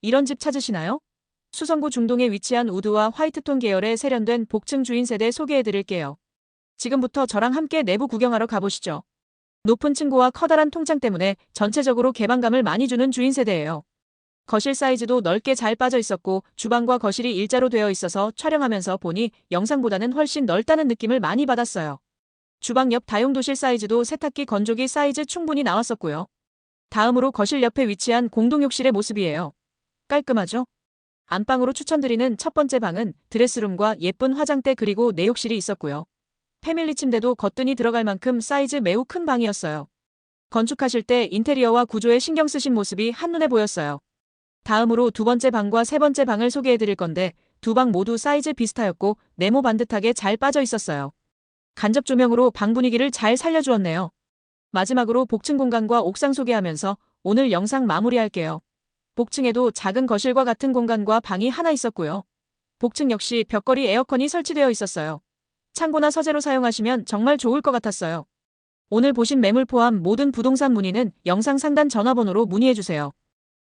이런 집 찾으시나요? 수성구 중동에 위치한 우드와 화이트톤 계열의 세련된 복층 주인 세대 소개해드릴게요. 지금부터 저랑 함께 내부 구경하러 가보시죠. 높은 층고와 커다란 통창 때문에 전체적으로 개방감을 많이 주는 주인 세대예요. 거실 사이즈도 넓게 잘 빠져 있었고 주방과 거실이 일자로 되어 있어서 촬영하면서 보니 영상보다는 훨씬 넓다는 느낌을 많이 받았어요. 주방 옆 다용도실 사이즈도 세탁기 건조기 사이즈 충분히 나왔었고요. 다음으로 거실 옆에 위치한 공동욕실의 모습이에요. 깔끔하죠? 안방으로 추천드리는 첫 번째 방은 드레스룸과 예쁜 화장대 그리고 내욕실이 있었고요. 패밀리 침대도 거뜬히 들어갈 만큼 사이즈 매우 큰 방이었어요. 건축하실 때 인테리어와 구조에 신경 쓰신 모습이 한눈에 보였어요. 다음으로 두 번째 방과 세 번째 방을 소개해 드릴 건데 두 방 모두 사이즈 비슷하였고 네모 반듯하게 잘 빠져 있었어요. 간접 조명으로 방 분위기를 잘 살려주었네요. 마지막으로 복층 공간과 옥상 소개하면서 오늘 영상 마무리할게요. 복층에도 작은 거실과 같은 공간과 방이 하나 있었고요. 복층 역시 벽걸이 에어컨이 설치되어 있었어요. 창고나 서재로 사용하시면 정말 좋을 것 같았어요. 오늘 보신 매물 포함 모든 부동산 문의는 영상 상단 전화번호로 문의해주세요.